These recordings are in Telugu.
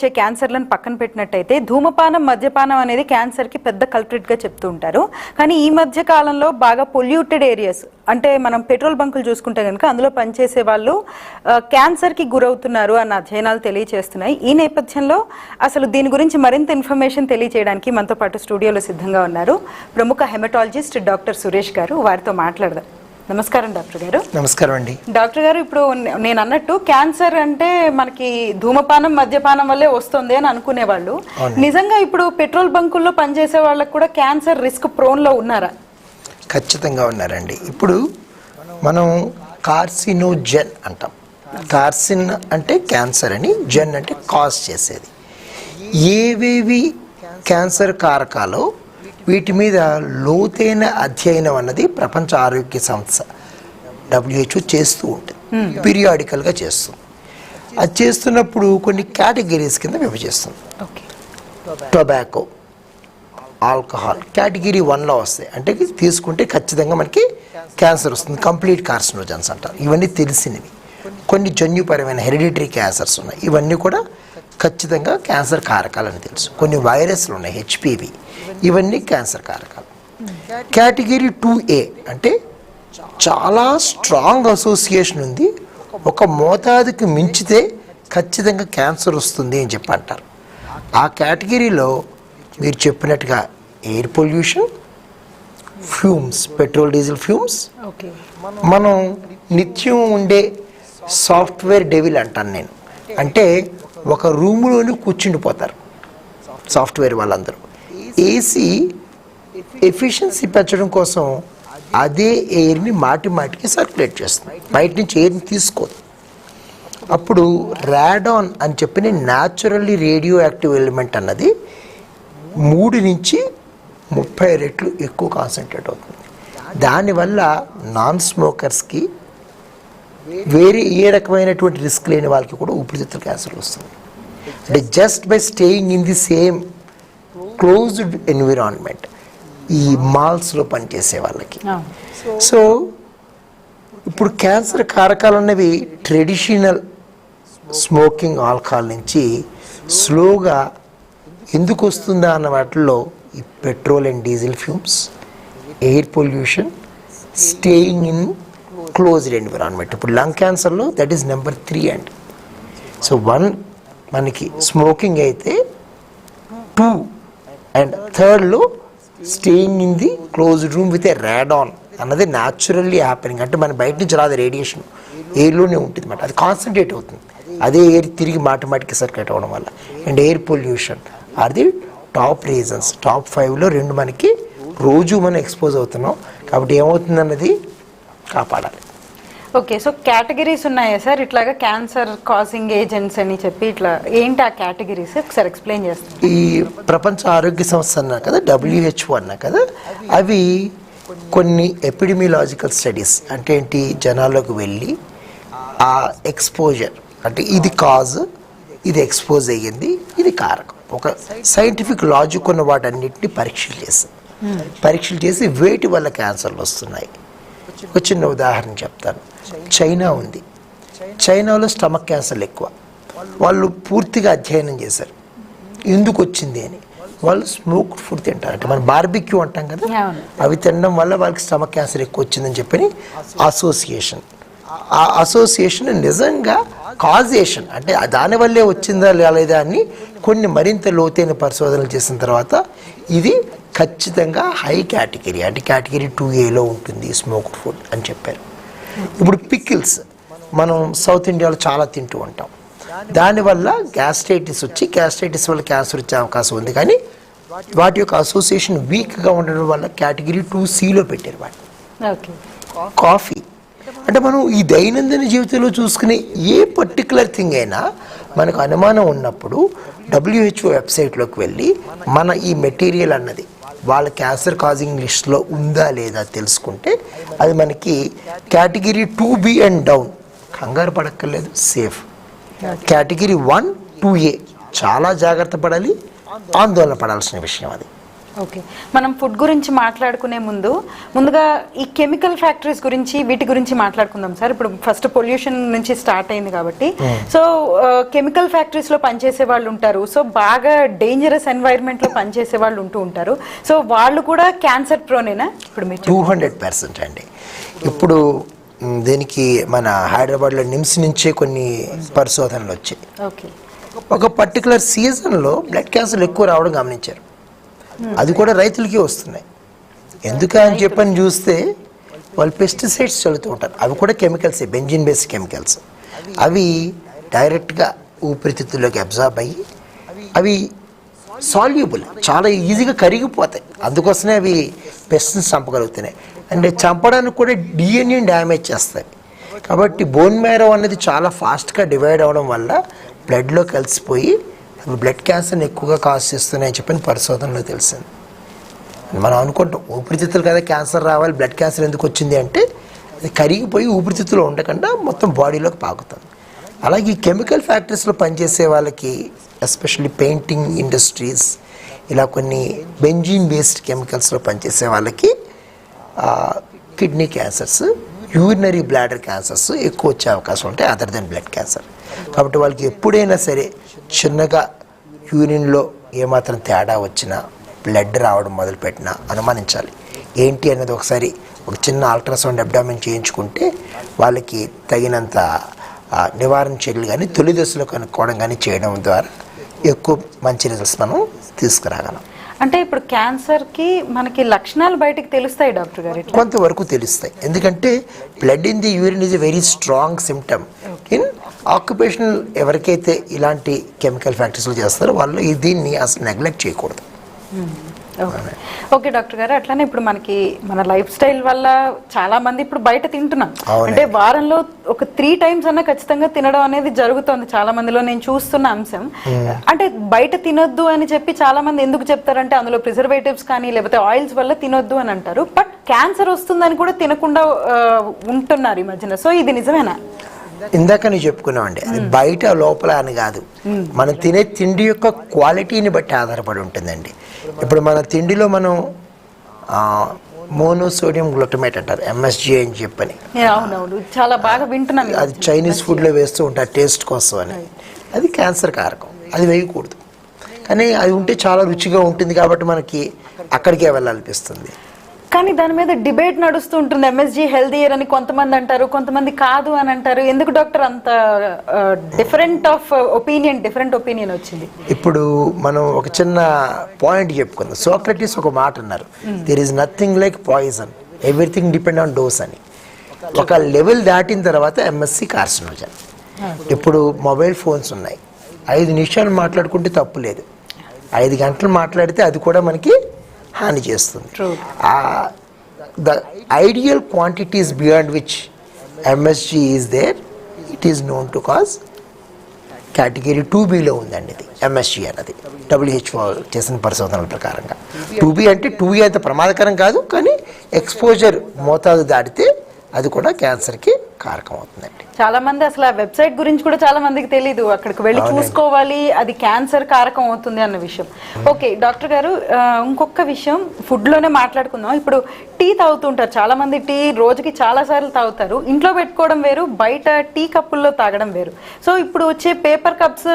వచ్చే క్యాన్సర్లను పక్కన పెట్టినట్టయితే ధూమపానం మద్యపానం అనేది క్యాన్సర్కి పెద్ద కల్ప్రిట్గా చెప్తూ ఉంటారు. కానీ ఈ మధ్య కాలంలో బాగా పొల్యూటెడ్ ఏరియాస్ అంటే మనం పెట్రోల్ బంకులు చూసుకుంటే కనుక అందులో పనిచేసే వాళ్ళు క్యాన్సర్కి గురవుతున్నారు అన్న అధ్యయనాలు తెలియజేస్తున్నాయి ఈ నేపథ్యంలో అసలు దీని గురించి మరింత ఇన్ఫర్మేషన్ తెలియజేయడానికి మనతో పాటు స్టూడియోలో సిద్ధంగా ఉన్నారు ప్రముఖ హెమటాలజిస్ట్ డాక్టర్ సురేష్ గారు. వారితో మాట్లాడదాం. నమస్కారం డాక్టర్ గారు. నమస్కారం అండి. డాక్టర్ గారు ఇప్పుడు నేను అన్నట్టు క్యాన్సర్ అంటే మనకి ధూమపానం మద్యపానం వల్లే వస్తుంది అని అనుకునేవాళ్ళు. నిజంగా ఇప్పుడు పెట్రోల్ బంకుల్లో పనిచేసే వాళ్ళకి కూడా క్యాన్సర్ రిస్క్ ప్రోన్లో ఉన్నారా? ఖచ్చితంగా ఉన్నారండి. ఇప్పుడు మనం కార్సినోజెన్ అంటాం. కార్సిన్ అంటే క్యాన్సర్ అని జెన్ అంటే కాజ్ చేసేది. ఏవేవి క్యాన్సర్ కారకాలో వీటి మీద లోతైన అధ్యయనం అన్నది ప్రపంచ ఆరోగ్య సంస్థ డబ్ల్యూహెచ్ఓ చేస్తూ ఉంటుంది. పీరియాడికల్గా చేస్తుంది. అది చేస్తున్నప్పుడు కొన్ని కేటగిరీస్ కింద విభజిస్తుంది టొబాకో ఆల్కహాల్ కేటగిరీ వన్లో వస్తాయి. అంటే తీసుకుంటే ఖచ్చితంగా మనకి క్యాన్సర్ వస్తుంది. కంప్లీట్ కార్సినోజన్స్ అంటారు. ఇవన్నీ తెలిసినవి. కొన్ని జన్యుపరమైన హెరిడిటరీ క్యాన్సర్స్ ఉన్నాయి. ఇవన్నీ కూడా ఖచ్చితంగా క్యాన్సర్ కారకాలని తెలుసు. కొన్ని వైరస్లు ఉన్నాయి హెచ్పివి ఇవన్నీ క్యాన్సర్ కారకాలు. కేటగిరీ టూ ఏ అంటే చాలా స్ట్రాంగ్ అసోసియేషన్ ఉంది. ఒక మోతాదుకి మించితే ఖచ్చితంగా క్యాన్సర్ వస్తుంది అని చెప్పి అంటారు. ఆ కేటగిరీలో మీరు చెప్పినట్టుగా air pollution fumes petrol diesel fumes. Okay. మనం నిత్యం ఉండే సాఫ్ట్వేర్ డెవిల్ అంటాను నేను. అంటే ఒక రూములోనే కూర్చుండిపోతారు సాఫ్ట్వేర్ వాళ్ళందరూ. ఏసీ ఎఫిషియన్సీ పెంచడం కోసం అదే ఎయిర్ని మాటి మాటికి సర్క్యులేట్ చేస్తుంది. బయట నుంచి ఎయిర్ని తీసుకోదు. అప్పుడు రాడాన్ అని చెప్పిన న్యాచురల్లీ రేడియో యాక్టివ్ ఎలిమెంట్ అన్నది మూడు నుంచి ముప్పై రెట్లు ఎక్కువ కాన్సన్ట్రేట్ అవుతుంది. దానివల్ల నాన్ స్మోకర్స్కి వేరే ఏ రకమైనటువంటి రిస్క్ లేని వాళ్ళకి కూడా ఊపిరితిత్తుల క్యాన్సర్ వస్తుంది. అంటే just by staying in the same closed environment ఈ మాల్స్లో పనిచేసే వాళ్ళకి. సో ఇప్పుడు క్యాన్సర్ కారకాలు అన్నవి ట్రెడిషనల్ స్మోకింగ్ ఆల్కహాల్ నుంచి స్లోగా ఎందుకు వస్తుందా అన్న వాటిల్లో ఈ petrol and diesel fumes air pollution staying in closed environment ఇప్పుడు lung క్యాన్సర్లో that is number three and so one మనకి స్మోకింగ్ అయితే two and థర్డ్లో staying in the closed room with a radon అన్నది న్యాచురల్లీ హ్యాపెనింగ్ అంటే మన బయట నుంచి రాదు రేడియేషన్ ఎయిర్లోనే ఉంటుంది అనమాట అది కాన్సన్ట్రేట్ అవుతుంది. అదే ఎయిర్ తిరిగి మాట మాటికి సర్క్యులేట్ అవ్వడం వల్ల. And air pollution are the top reasons top ఫైవ్లో రెండు మనకి రోజు మనం ఎక్స్పోజ్ అవుతున్నాం. కాబట్టి ఏమవుతుంది అన్నది? కాపాడాలి. ఓకే సో కేటగిరీస్ ఉన్నాయా సార్? ఇట్లాగా క్యాన్సర్ కాజింగ్ ఏజెంట్స్ అని చెప్పి ఇట్లా ఏంటి ఆ కేటగిరీస్? ఒకసారి ఎక్స్ప్లెయిన్ చేస్తాను. ఈ ప్రపంచ ఆరోగ్య సంస్థ అన్నా కదా డబ్ల్యూహెచ్ఓ అన్నా కదా అవి కొన్ని ఎపిడమిలాజికల్ స్టడీస్ అంటే ఏంటి జనాల్లోకి వెళ్ళి ఆ ఎక్స్పోజర్ అంటే ఇది కాజ్ ఇది ఎక్స్పోజ్ అయ్యింది ఇది కారకం. ఒక సైంటిఫిక్ లాజిక్ ఉన్న వాటన్నిటిని పరీక్షలు చేసి పరీక్షలు చేసి వేటి వల్ల క్యాన్సర్లు వస్తున్నాయి? ఒక చిన్న ఉదాహరణ చెప్తాను. చైనా ఉంది. చైనాలో స్టమక్ క్యాన్సర్లు ఎక్కువ. వాళ్ళు పూర్తిగా అధ్యయనం చేశారు. ఎందుకు వచ్చింది అని. వాళ్ళు స్మోక్ ఫుడ్ తింటారు. అంటే మనం బార్బిక్యూ అంటాం కదా. అవి తినడం వల్ల వాళ్ళకి స్టమక్ క్యాన్సర్ ఎక్కువ వచ్చిందని చెప్పని అసోసియేషన్ ఆ అసోసియేషన్ నిజంగా కాజేషన్ అంటే దానివల్లే వచ్చిందా లేదా అని కొన్ని మరింత లోతైన పరిశోధనలు చేసిన తర్వాత ఇది ఖచ్చితంగా హై కేటగిరీ అంటే కేటగిరీ టూ ఏలో ఉంటుంది స్మోక్డ్ ఫుడ్ అని చెప్పారు. ఇప్పుడు పికిల్స్ మనం సౌత్ ఇండియాలో చాలా తింటూ ఉంటాం. దానివల్ల గ్యాస్ట్రైటిస్ వచ్చి గ్యాస్ట్రైటిస్ వల్ల క్యాన్సర్ వచ్చే అవకాశం ఉంది. కానీ వాటి యొక్క అసోసియేషన్ వీక్గా ఉండడం వల్ల కేటగిరీ టూ సిలో పెట్టారు వాటిని. ఓకే. కాఫీ. అంటే మనం ఈ దైనందిన జీవితంలో చూసుకునే ఏ పర్టికులర్ థింగ్ అయినా మనకు అనుమానం ఉన్నప్పుడు డబ్ల్యూహెచ్ఓ వెబ్సైట్లోకి వెళ్ళి మన ఈ మెటీరియల్ అన్నది వాళ్ళ క్యాన్సర్ కాజింగ్ లిస్ట్లో ఉందా లేదా తెలుసుకుంటే అది మనకి category two B and down. కంగారు పడక్కర్లేదు safe. Category one two A. చాలా జాగ్రత్త పడాలి ఆందోళన పడాల్సిన విషయం అది. ఓకే. మనం ఫుడ్ గురించి మాట్లాడుకునే ముందు ముందుగా ఈ కెమికల్ ఫ్యాక్టరీస్ గురించి వీటి గురించి మాట్లాడుకుందాం సార్. ఇప్పుడు ఫస్ట్ పొల్యూషన్ నుంచి స్టార్ట్ అయింది కాబట్టి. సో కెమికల్ ఫ్యాక్టరీస్లో పనిచేసే వాళ్ళు ఉంటారు. సో బాగా డేంజరస్ ఎన్వైరన్మెంట్లో పనిచేసే వాళ్ళు ఉంటూ ఉంటారు. సో వాళ్ళు కూడా క్యాన్సర్ ప్రోనేనా ఇప్పుడు మీరు టూ హండ్రెడ్ పర్సెంట్ అండి. ఇప్పుడు దీనికి మన హైదరాబాద్లో నిమ్స్ నుంచే కొన్ని పరిశోధనలు వచ్చాయి. ఓకే. ఒక పర్టికులర్ సీజన్లో బ్లడ్ క్యాన్సర్ ఎక్కువ రావడం గమనించారు. అది కూడా రైతులకి వస్తున్నాయి. ఎందుకని చెప్పని చూస్తే వాళ్ళు పెస్టిసైడ్స్ చల్లుతూ ఉంటారు. అవి కూడా కెమికల్స్ బెంజిన్ బేస్ కెమికల్స్ అవి డైరెక్ట్గా ఊపిరితిత్తుల్లోకి అబ్జార్బ్ అయ్యి అవి సాల్యూబుల్ చాలా ఈజీగా కరిగిపోతాయి. అందుకోసమే అవి పెస్ట్ని చంపగలుగుతున్నాయి. అండ్ చంపడానికి కూడా డిఎన్ఏ డ్యామేజ్ చేస్తాయి. కాబట్టి బోన్ మేరో అనేది చాలా ఫాస్ట్గా డివైడ్ అవ్వడం వల్ల బ్లడ్లో కలిసిపోయి ఇప్పుడు బ్లడ్ క్యాన్సర్ని ఎక్కువగా కాజ్ చేస్తున్నాయని చెప్పని పరిశోధనలో తెలిసింది. మనం అనుకుంటాం ఊపిరితిత్తులు కదా క్యాన్సర్ రావాలి బ్లడ్ క్యాన్సర్ ఎందుకు వచ్చింది అంటే అది కరిగిపోయి ఊపిరితిత్తులో ఉండకుండా మొత్తం బాడీలోకి పాకుతుంది. అలాగే ఈ కెమికల్ ఫ్యాక్టరీస్లో పనిచేసే వాళ్ళకి ఎస్పెషల్లీ పెయింటింగ్ ఇండస్ట్రీస్ ఇలా కొన్ని బెంజిన్ బేస్డ్ కెమికల్స్లో పనిచేసే వాళ్ళకి kidney cancers urinary bladder cancers ఎక్కువ వచ్చే అవకాశం ఉంటాయి అదర్ దెన్ బ్లడ్ క్యాన్సర్. కాబట్టి వాళ్ళకి ఎప్పుడైనా సరే చిన్నగా యూరిన్లో ఏమాత్రం తేడా వచ్చినా బ్లడ్ రావడం మొదలుపెట్టినా అనుమానించాలి. ఏంటి అనేది ఒకసారి ఒక చిన్న అల్ట్రాసౌండ్ అబ్డామిన్ చేయించుకుంటే వాళ్ళకి తగినంత నివారణ చర్యలు కానీ తొలి దశలో కనుక్కోవడం కానీ చేయడం ద్వారా ఎక్కువ మంచి రిజల్ట్స్ మనం తీసుకురాగలం. అంటే ఇప్పుడు క్యాన్సర్కి మనకి లక్షణాలు బయటకు తెలుస్తాయి డాక్టర్ గారు కొంతవరకు తెలుస్తాయి. ఎందుకంటే blood in the urine is a very strong symptom occupational ఎవరికైతే ఇలాంటి కెమికల్ ఫ్యాక్టరీస్లో చేస్తారో వాళ్ళు దీన్ని అసలు నెగ్లెక్ట్ చేయకూడదు. ఓకే ఓకే డాక్టర్ గారు అట్లానే ఇప్పుడు మనకి మన లైఫ్ స్టైల్ వల్ల చాలా మంది ఇప్పుడు బయట తింటున్నాం. అంటే వారంలో ఒక త్రీ టైమ్స్ అన్న ఖచ్చితంగా తినడం అనేది జరుగుతుంది. చాలా మందిలో నేను చూస్తున్న అంశం. అంటే బయట తినొద్దు అని చెప్పి చాలా మంది ఎందుకు చెప్తారంటే అందులో ప్రిజర్వేటివ్స్ కానీ లేకపోతే ఆయిల్స్ వల్ల తినొద్దు అని అంటారు. బట్ క్యాన్సర్ వస్తుందని కూడా తినకుండా ఉంటున్నారు ఈ మధ్యన. సో ఇది నిజమేనా? ఇందాక నువ్వు చెప్పుకున్నావండి అది బయట లోపల అని కాదు. మనం తినే తిండి యొక్క క్వాలిటీని బట్టి ఆధారపడి ఉంటుందండి. ఇప్పుడు మన తిండిలో మనం మోనోసోడియం గ్లూటమేట్ అంటారు ఎంఎస్జి అని చెప్పని. చాలా బాగా వింటున్నాను అది చైనీస్ ఫుడ్లో వేస్తూ ఉంటారు టేస్ట్ కోసం అని. అది క్యాన్సర్ కారకం. అది వేయకూడదు. కానీ అది ఉంటే చాలా రుచిగా ఉంటుంది కాబట్టి మనకి అక్కడికే వెళ్ళాలనిపిస్తుంది. కానీ దాని మీద డిబేట్ నడుస్తూ ఉంటుంది. ఎంఎస్జీ హెల్దీయర్ అని కొంతమంది అంటారు కొంతమంది కాదు అని అంటారు. ఎందుకు డాక్టర్ అంత different of opinion different opinion వచ్చింది? ఇప్పుడు మనం ఒక చిన్న పాయింట్ చెప్పుకుందాం. సోక్రటీస్ ఒక మాట అన్నారు. There is nothing like poison everything depend on dose అని. ఒక లెవెల్ దాటిన తర్వాత ఎంఎస్సి కార్సినోజన్ ఇప్పుడు మొబైల్ ఫోన్స్ ఉన్నాయి. ఐదు నిమిషాలు మాట్లాడుకుంటే తప్పు లేదు. ఐదు గంటలు మాట్లాడితే అది కూడా మనకి హాని చేస్తుంది. The ideal quantities beyond which MSG is there it is known to cause category two బీలో ఉందండి ఇది ఎంఎస్జీ అన్నది. డబ్ల్యూహెచ్ఓ చేసిన పరిశోధనల ప్రకారంగా. టూ బీ అంటే టూ బీ అంత ప్రమాదకరం కాదు కానీ ఎక్స్పోజర్ మోతాదు దాటితే అది కూడా క్యాన్సర్కి కారకం అవుతుందండి. చాలా మంది అసలు ఆ వెబ్సైట్ గురించి కూడా చాలా మందికి తెలియదు అక్కడికి వెళ్ళి చూసుకోవాలి అది క్యాన్సర్ కారకం అవుతుంది అన్న విషయం. ఓకే డాక్టర్ గారు ఇంకొక విషయం ఫుడ్లోనే మాట్లాడుకుందాం. ఇప్పుడు టీ తాగుతుంటారు. చాలా మంది టీ రోజుకి చాలా సార్లు తాగుతారు. ఇంట్లో పెట్టుకోవడం వేరు బయట టీ కప్పుల్లో తాగడం వేరు. సో ఇప్పుడు వచ్చే పేపర్ కప్స్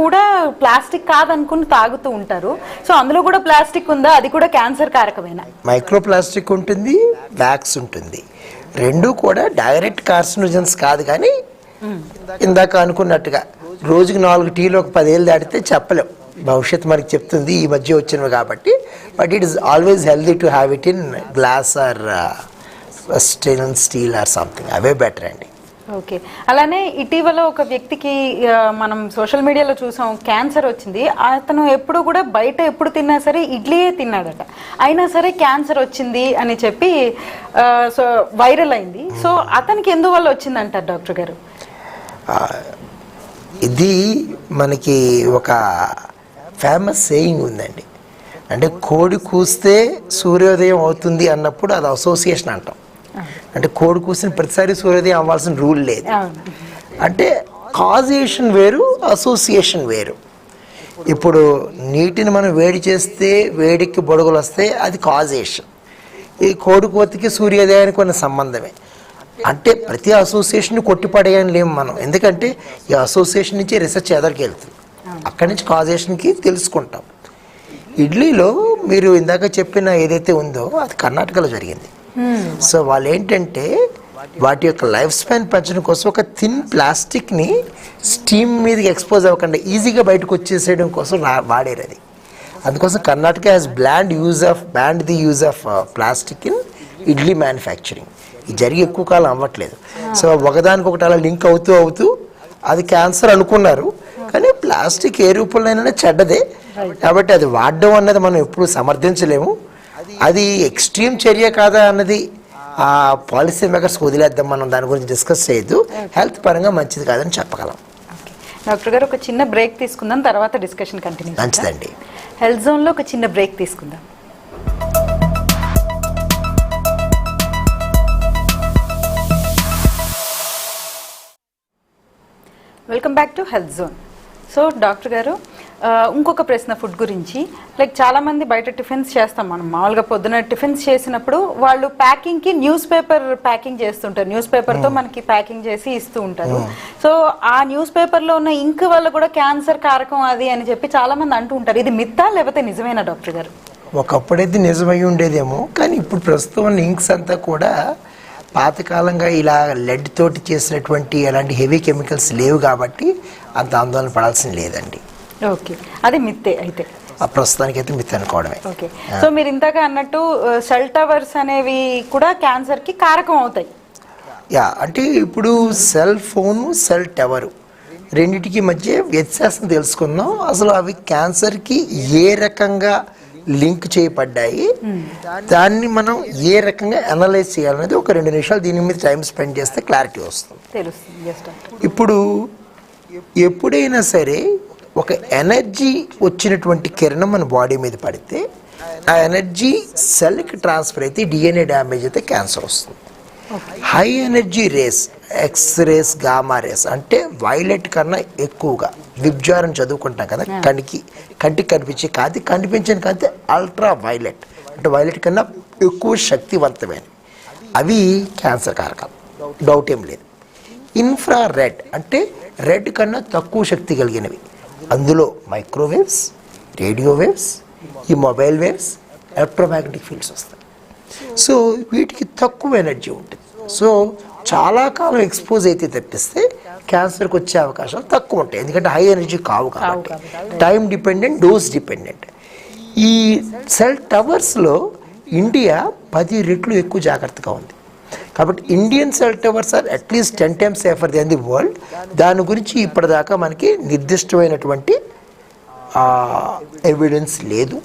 కూడా ప్లాస్టిక్ కాదనుకుని తాగుతూ ఉంటారు. సో అందులో కూడా ప్లాస్టిక్ ఉందా? అది కూడా క్యాన్సర్ కారకమేనా? మైక్రో ప్లాస్టిక్ ఉంటుంది వ్యాక్స్ ఉంటుంది. రెండు కూడా డైరెక్ట్ కార్సినోజన్స్ కాదు కానీ ఇందాక అనుకున్నట్టుగా రోజుకి నాలుగు టీలు ఒక పదేళ్ళు దాటితే చెప్పలేం. భవిష్యత్తు మనకి చెప్తుంది ఈ మధ్య వచ్చినవి కాబట్టి. But it is always healthy to have it in glass or stain steel or something away better అండి. ఓకే. అలానే ఇటీవల ఒక వ్యక్తికి మనం సోషల్ మీడియాలో చూసాం క్యాన్సర్ వచ్చింది. అతను ఎప్పుడు కూడా బయట ఎప్పుడు తిన్నా సరే ఇడ్లీయే తిన్నాడట. అయినా సరే క్యాన్సర్ వచ్చింది అని చెప్పి సో వైరల్ అయింది. సో అతనికి ఎందువల్ల వచ్చింది అంటారు డాక్టర్ గారు? ఇది మనకి ఒక ఫేమస్ సేయింగ్ ఉందండి. అంటే కోడి కూస్తే సూర్యోదయం అవుతుంది అన్నప్పుడు అది అసోసియేషన్ అంటాం. అంటే కోడి కూసిన ప్రతిసారి సూర్యోదయం అవ్వాల్సిన రూల్ లేదు. అంటే కాజేషన్ వేరు అసోసియేషన్ వేరు. ఇప్పుడు నీటిని మనం వేడి చేస్తే వేడికి బొడుగులు వస్తాయి అది కాజేషన్ ఈ కోడికోతికి సూర్యోదయానికి ఉన్న సంబంధమే. అంటే ప్రతి అసోసియేషన్ కొట్టిపడేయని లేము మనం. ఎందుకంటే ఈ అసోసియేషన్ నుంచి రీసెర్చ్ ఎదరికి వెళ్తుంది. అక్కడి నుంచి కాజేషన్కి తెలుసుకుంటాం. ఇడ్లీలో మీరు ఇందాక చెప్పిన ఏదైతే ఉందో అది కర్ణాటకలో జరిగింది. సో వాళ్ళు ఏంటంటే వాటి యొక్క లైఫ్ స్పాన్ పెంచడం కోసం ఒక థిన్ ప్లాస్టిక్ని స్టీమ్ మీదకి ఎక్స్పోజ్ అవ్వకుండా. ఈజీగా బయటకు వచ్చేసేయడం కోసం వాడారు అది. అందుకోసం Karnataka has banned use of banned the use of plastic in idli manufacturing ఇది జరిగి ఎక్కువ కాలం అవ్వట్లేదు. సో ఒకదానికొకటి అలా లింక్ అవుతూ అవుతూ అది క్యాన్సర్ అనుకున్నారు. కానీ ప్లాస్టిక్ ఏ రూపంలోనైనా చెడ్డదే. కాబట్టి అది వాడడం అన్నది మనం ఎప్పుడు సమర్థించలేము. అది ఎక్స్ట్రీమ్ చర్య కాదా అన్నది ఆ పాలసీ మేకర్స్ వదిలేద్దాం మనం దాని గురించి డిస్కస్ చేయొద్దు. హెల్త్ పరంగా మంచిది కాదని చెప్పగలం. డాక్టర్ గారు ఒక చిన్న బ్రేక్ తీసుకుందాం తర్వాత డిస్కషన్ కంటిన్యూ మంచిదండి. హెల్త్ జోన్లో ఒక చిన్న బ్రేక్ తీసుకుందాం. Welcome back to health zone so doctor గారు ఇంకొక ప్రశ్న ఫుడ్ గురించి. లైక్ చాలా మంది బయట టిఫిన్స్ చేస్తాం మనం. మామూలుగా పొద్దున టిఫిన్స్ చేసినప్పుడు వాళ్ళు ప్యాకింగ్కి న్యూస్ పేపర్ ప్యాకింగ్ చేస్తుంటారు. న్యూస్ పేపర్తో మనకి ప్యాకింగ్ చేసి ఇస్తూ ఉంటారు. సో ఆ న్యూస్ పేపర్లో ఉన్న ఇంక్ వల్ల కూడా క్యాన్సర్ కారకం అది అని చెప్పి చాలా మంది అంటూ ఉంటారు. ఇది మిత్తా లేకపోతే నిజమేనా డాక్టర్ గారు? ఒకప్పుడైతే నిజమై ఉండేదేమో కానీ ఇప్పుడు ప్రస్తుతం ఇంక్స్ అంతా కూడా పాతకాలంగా ఇలా లెడ్ తోటి చేసినటువంటి అలాంటి హెవీ కెమికల్స్ లేవు కాబట్టి అంత ఆందోళన పడాల్సిన లేదండి. ఓకే. అది మిత్తే అయితే. ఆ ప్రస్తుతానికి అయితే మిత్ అనుకోవడమే. ఓకే. సో మీరు ఇందాక అన్నట్టు సెల్ టవర్స్ అనేవి కూడా క్యాన్సర్కి కారకం అవుతాయి. యా అంటే ఇప్పుడు సెల్ ఫోను సెల్ టవరు రెండిటికి మధ్య వ్యత్యాసం తెలుసుకుందాం. అసలు అవి క్యాన్సర్కి ఏ రకంగా లింక్ చేయబడ్డాయి? దాన్ని మనం ఏ రకంగా అనలైజ్ చేయాలనేది ఒక రెండు నిమిషాలు దీని మీద టైం స్పెండ్ చేస్తే క్లారిటీ వస్తుంది. ఇప్పుడు ఎప్పుడైనా సరే ఒక ఎనర్జీ వచ్చినటువంటి కిరణం మన బాడీ మీద పడితే ఆ ఎనర్జీ సెల్కి ట్రాన్స్ఫర్ అయితే డిఎన్ఏ డ్యామేజ్ అయితే క్యాన్సర్ వస్తుంది. High energy rays X rays gamma rays అంటే వైలెట్ కన్నా ఎక్కువగా. విబ్జారం చదువుకుంటాం కదా కంటికి కంటికి కనిపించే కాంతి కనిపించని కాంతి అల్ట్రా వైలెట్ అంటే వైలెట్ కన్నా ఎక్కువ శక్తివంతమైనవి అవి క్యాన్సర్ కారకాలు. డౌట్ ఏం లేదు. ఇన్ఫ్రా రెడ్ అంటే రెడ్ కన్నా తక్కువ శక్తి కలిగినవి. అందులో మైక్రోవేవ్స్ రేడియో వేవ్స్ ఈ మొబైల్ వేవ్స్ ఎలక్ట్రోమాగ్నెటిక్ ఫీల్డ్స్ వస్తాయి. సో వీటికి తక్కువ ఎనర్జీ ఉంటుంది. సో చాలా కాలం ఎక్స్పోజ్ అయితే తప్పిస్తే క్యాన్సర్కి వచ్చే అవకాశాలు తక్కువ ఉంటాయి. ఎందుకంటే హై ఎనర్జీ కావు కాబట్టి. Time dependent dose dependent. ఈ సెల్ టవర్స్లో ఇండియా పది రెట్లు ఎక్కువ జాగ్రత్తగా ఉంది. కాబట్టి Indian cell towers are at least ten times safer than the world దాని గురించి ఇప్పటిదాకా మనకి నిర్దిష్టమైనటువంటి ఎవిడెన్స్ లేదు.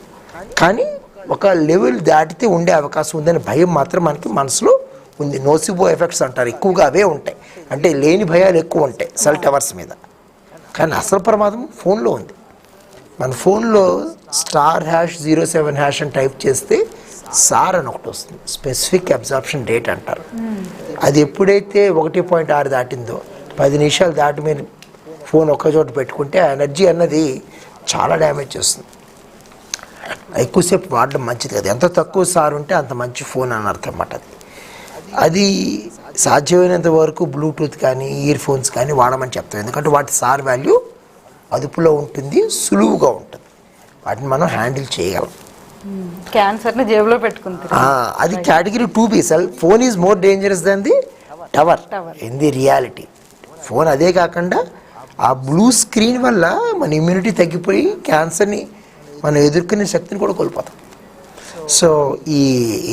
కానీ ఒక లెవెల్ దాటితే ఉండే అవకాశం ఉందని భయం మాత్రం మనకి మనసులో ఉంది. నోసిబో ఎఫెక్ట్స్ అంటారు. ఎక్కువగా అవే ఉంటాయి. అంటే లేని భయాలు ఎక్కువ ఉంటాయి సెల్ టవర్స్ మీద. కానీ అసలు ప్రమాదం ఫోన్లో ఉంది. మన ఫోన్లో star hash zero seven hash అని టైప్ చేస్తే సార్ అని ఒకటి వస్తుంది. స్పెసిఫిక్ అబ్జార్ప్షన్ డేట్ అంటారు. అది ఎప్పుడైతే ఒకటి పాయింట్ ఆరు దాటిందో పది నిమిషాలు దాటి మీరు ఫోన్ ఒక్క చోట పెట్టుకుంటే ఆ ఎనర్జీ అన్నది చాలా డ్యామేజ్ చేస్తుంది. ఎక్కువసేపు వాడడం మంచిది కదా. ఎంత తక్కువ సార్ ఉంటే అంత మంచి ఫోన్ అని అర్థం అన్నమాట అది. అది సాధ్యమైనంత వరకు బ్లూటూత్ కానీ ఇయర్ ఫోన్స్ కానీ వాడమని చెప్తాం. ఎందుకంటే వాటి సార్ వాల్యూ అదుపులో ఉంటుంది సులువుగా ఉంటుంది. వాటిని మనం హ్యాండిల్ చేయగలం. క్యాన్సర్ని జేబులో పెట్టుకుంటారు అది category two B. Cell phone is more dangerous than the tower. In the reality. Phone అదే కాకుండా ఆ బ్లూ స్క్రీన్ వల్ల మన ఇమ్యూనిటీ తగ్గిపోయి క్యాన్సర్ని మనం ఎదుర్కొనే శక్తిని కూడా కోల్పోతాం. సో ఈ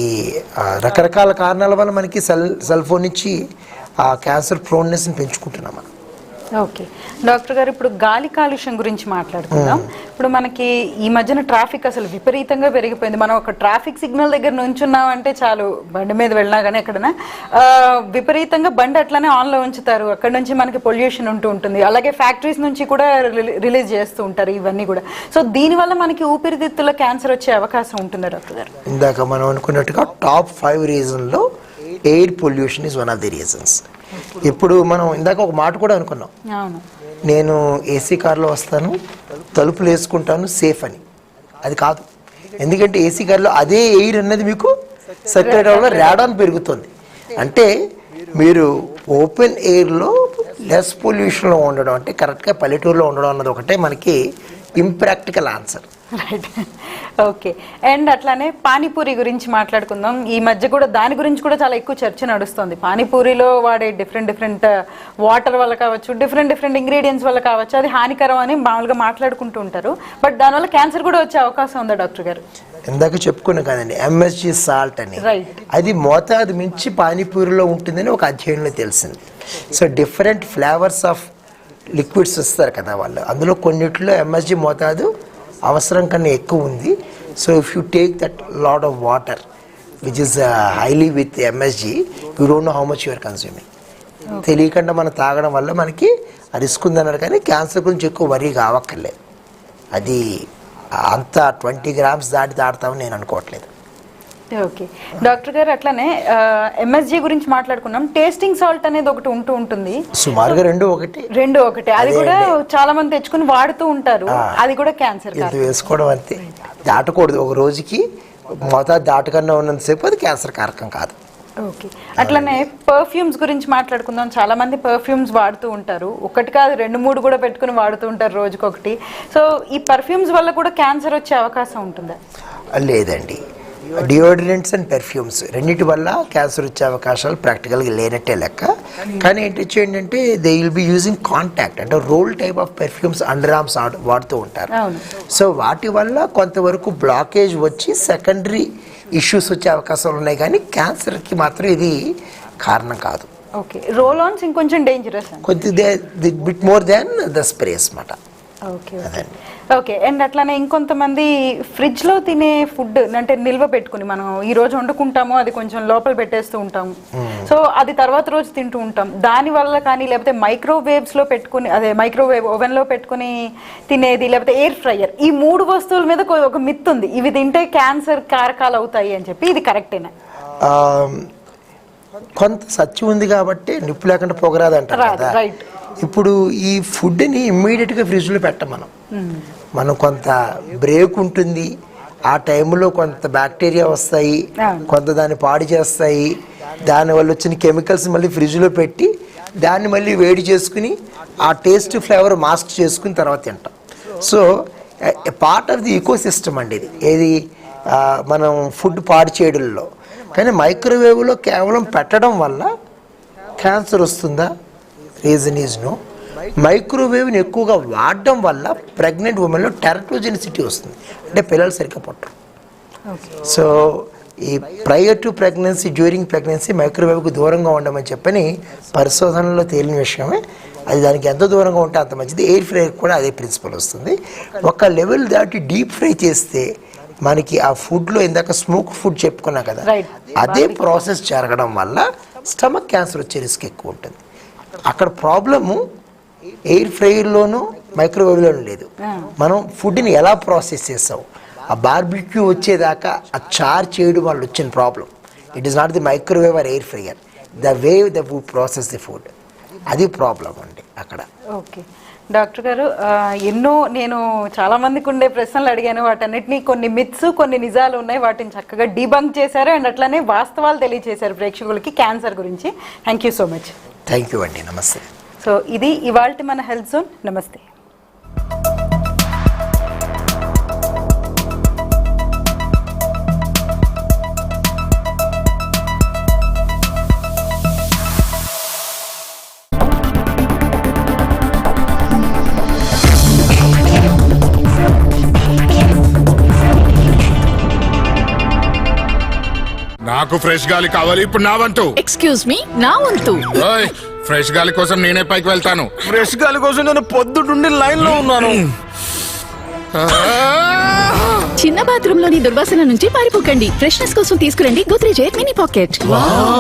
ఈ రకరకాల కారణాల వల్ల మనకి సెల్ సెల్ ఫోన్ నుంచి ఆ క్యాన్సర్ ప్రోన్నెస్ని పెంచుకుంటున్నాం మనం. ఓకే. డాక్టర్ గారు ఇప్పుడు గాలి కాలుష్యం గురించి మాట్లాడుకుందాం. ఇప్పుడు మనకి ఈ మధ్యన ట్రాఫిక్ అసలు విపరీతంగా పెరిగిపోయింది. మనం ఒక ట్రాఫిక్ సిగ్నల్ దగ్గర నుంచున్నాం అంటే చాలు బండి మీద వెళ్ళినా కానీ ఎక్కడైనా విపరీతంగా బండి అట్లనే ఆన్లో ఉంచుతారు. అక్కడ నుంచి మనకి పొల్యూషన్ ఉంటూ ఉంటుంది. అలాగే ఫ్యాక్టరీస్ నుంచి కూడా రిలీ- రిలీజ్ చేస్తూ ఉంటారు ఇవన్నీ కూడా. సో దీనివల్ల మనకి ఊపిరితిత్తుల క్యాన్సర్ వచ్చే అవకాశం ఉంటుందా డాక్టర్ గారు? ఇందాక మనం అనుకున్నట్టుగా top five రీజన్లో air pollution is one of the reasons ఇప్పుడు మనం ఇందాక ఒక మాట కూడా అనుకున్నాం. నేను ఏసీ కార్లో వస్తాను తలుపులు వేసుకుంటాను సేఫ్ అని. అది కాదు. ఎందుకంటే ఏసీ కార్లో అదే ఎయిర్ అన్నది మీకు సర్క్యులేట్ అవ్వడం రాడాన్ పెరుగుతుంది. అంటే మీరు ఓపెన్ ఎయిర్లో లెస్ పొల్యూషన్లో ఉండడం అంటే కరెక్ట్గా పల్లెటూరులో ఉండడం అన్నది ఒకటే మనకి impractical answer right okay and అట్లానే పానీపూరి గురించి మాట్లాడుకుందాం. ఈ మధ్య కూడా దాని గురించి కూడా చాలా ఎక్కువ చర్చ నడుస్తుంది. పానీపూరిలో వాడే డిఫరెంట్ డిఫరెంట్ వాటర్ వల్ల కావచ్చు డిఫరెంట్ డిఫరెంట్ ఇంగ్రీడియంట్స్ వల్ల కావచ్చు అది హానికరం అని మామూలుగా మాట్లాడుకుంటూ ఉంటారు. బట్ దానివల్ల క్యాన్సర్ కూడా వచ్చే అవకాశం ఉందా డాక్టర్ గారు? ఇందాక చెప్పుకున్నాం కదండి ఎంఎస్జి సాల్ట్ అని. అది మోతాదు మించి పానీపూరిలో ఉంటుందని ఒక అధ్యయనంలో తెలిసింది. So different flavours of liquids ఇస్తారు కదా వాళ్ళు. అందులో కొన్నిట్లో ఎంఎస్జి మోతాదు అవసరం కన్నా ఎక్కువ ఉంది. So if you take that lot of water which is highly with MSG you don't know how much you're consuming తెలియకుండా మనం తాగడం వల్ల మనకి రిస్క్ ఉందన్నారు కానీ క్యాన్సర్ గురించి ఎక్కువ వరీ కావక్కర్లేదు. అది అంత ట్వంటీ గ్రామ్స్ దాటి దాడతామని నేను అనుకోవట్లేదు. ఓకే. డాక్టర్ గారు అట్లానే ఎంఎస్జీ గురించి మాట్లాడుకున్నాం. టేస్టింగ్ సాల్ట్ అనేది ఒకటి ఉంటూ ఉంటుంది. సుమారుగా రెండు ఒకటి. రెండు ఒకటే. అది కూడా చాలా మంది తెచ్చుకుని వాడుతూ ఉంటారు. అది కూడా క్యాన్సర్ వేసుకోవడం అంతే? దాటకూడదు. ఒక రోజుకి మోతాదు దాటకన్నా ఉన్నంతసేపు అది క్యాన్సర్ కారకం కాదు. ఓకే. అట్లనే పర్ఫ్యూమ్స్ గురించి మాట్లాడుకుందాం. చాలా మంది పర్ఫ్యూమ్స్ వాడుతూ ఉంటారు. ఒకటి కాదు రెండు మూడు కూడా పెట్టుకుని వాడుతూ ఉంటారు రోజుకొకటి. సో ఈ పర్ఫ్యూమ్స్ వల్ల కూడా క్యాన్సర్ వచ్చే అవకాశం ఉంటుందా? లేదండి. డియోడ్రెంట్స్ అండ్ పెర్ఫ్యూమ్స్ రెండింటి వల్ల క్యాన్సర్ వచ్చే అవకాశాలు ప్రాక్టికల్గా లేనట్టే లెక్క. కానీ ఏంటి ఏంటంటే they will be using contact అంటే roll type of perfumes under arms వాడుతూ ఉంటారు. సో వాటి వల్ల కొంతవరకు బ్లాకేజ్ వచ్చి సెకండరీ ఇష్యూస్ వచ్చే అవకాశాలు ఉన్నాయి కానీ క్యాన్సర్కి మాత్రం ఇది కారణం కాదు. ఓకే రోల్ ఆన్స్ ఇంకొంచెం డేంజరస్ కొద్ది bit more than the sprays మాట ఓకే అదండి. ఓకే అండ్ అట్లానే ఇంకొంతమంది ఫ్రిడ్జ్లో తినే ఫుడ్ అంటే నిల్వ పెట్టుకుని మనం ఈ రోజు వండుకుంటాము అది కొంచెం లోపల పెట్టేస్తూ ఉంటాము. సో అది తర్వాత రోజు తింటూ ఉంటాం. దాని వల్ల కానీ లేకపోతే మైక్రోవేవ్స్లో పెట్టుకుని అదే మైక్రోవేవ్ ఓవెన్లో పెట్టుకుని తినేది లేకపోతే ఎయిర్ ఫ్రైయర్ ఈ మూడు వస్తువుల మీద ఒక మిత్ ఉంది. ఇవి తింటే క్యాన్సర్ కారకాలు అవుతాయి అని చెప్పి ఇది కరెక్టేనా? కొంత సత్యం ఉంది కాబట్టి నిప్పు లేకుండా పొగరాదు అంటారు రాదు, కదా. ఇప్పుడు ఈ ఫుడ్ని ఇమ్మీడియట్గా ఫ్రిడ్జ్లో పెట్టం మనం. మనం కొంత బ్రేక్ ఉంటుంది ఆ టైంలో కొంత బ్యాక్టీరియా వస్తాయి. కొంత దాన్ని పాడు చేస్తాయి దానివల్ల వచ్చిన కెమికల్స్ మళ్ళీ ఫ్రిడ్జ్లో పెట్టి దాన్ని మళ్ళీ వేడి చేసుకుని ఆ టేస్ట్ ఫ్లేవర్ మాస్క్ చేసుకుని తర్వాత తింటాం. So part of the eco system అండి ఇది. ఏది మనం ఫుడ్ పాడు చేయడంలో. కానీ మైక్రోవేవ్లో కేవలం పెట్టడం వల్ల క్యాన్సర్ వస్తుందా? రీజన్ ఈజ్ నో మైక్రోవేవ్ని ఎక్కువగా వాడడం వల్ల ప్రెగ్నెంట్ ఉమెన్లో టెరటోజెనిసిటీ వస్తుంది. అంటే పిల్లలు సరిగ్గా పుట్టరు. సో ఈ prior to pregnancy during pregnancy మైక్రోవేవ్కి దూరంగా ఉండమని చెప్పని పరిశోధనలో తేలిన విషయమే. అది దానికి ఎంత దూరంగా ఉంటే అంత మంచిది. ఎయిర్ ఫ్రై కూడా అదే ప్రిన్సిపల్ వస్తుంది. ఒక లెవెల్ దాటి డీప్ ఫ్రై చేస్తే మనకి ఆ ఫుడ్లో ఇందాక స్మోక్ ఫుడ్ చెప్పుకున్నా కదా. అదే ప్రాసెస్ జరగడం వల్ల స్టమక్ క్యాన్సర్ వచ్చే రిస్క్ ఎక్కువ ఉంటుంది. అక్కడ ప్రాబ్లము ఎయిర్ ఫ్రైలోను మైక్రోవేవ్లోనూ లేదు. మనం ఫుడ్ని ఎలా ప్రాసెస్ చేస్తాం? ఆ బార్బిక్యూ వచ్చేదాకా ఆ చార్ చేయడం వల్ల వచ్చిన problem. It is not the microwave or air fryer. The way the process the food. అది ప్రాబ్లం అండి అక్కడ. ఓకే. డాక్టర్ గారు ఎన్నో నేను చాలా మందికి ఉండే ప్రశ్నలు అడిగాను. వాటన్నిటిని కొన్ని మిత్స్ కొన్ని నిజాలు ఉన్నాయి. వాటిని చక్కగా డీబంక్ చేశారు అండ్ అట్లానే వాస్తవాలు తెలియజేశారు ప్రేక్షకులకి క్యాన్సర్ గురించి. Thank you so much thank you అండి. నమస్తే. సో ఇది ఇవాల్టి మన హెల్త్ జోన్. నమస్తే. నాకు ఫ్రెష్ గాలి కావాలి ఇప్పుడు నా వంతు. ఎక్స్క్యూజ్ మీ నా వంతు. ఓయ్ ఫ్రెష్ గాలి కోసం నేనే పైకి వెళ్తాను. ఫ్రెష్ గాలి కోసం నేను పొద్దుటుండి లైన్లో ఉన్నాను. చిన్న బాత్రూమ్లోని దుర్వాసన నుంచి పారిపోకండి. ఫ్రెష్నెస్ కోసం తీసుకురండి గోద్రేజ్ ఎయిర్ మినీ పాకెట్.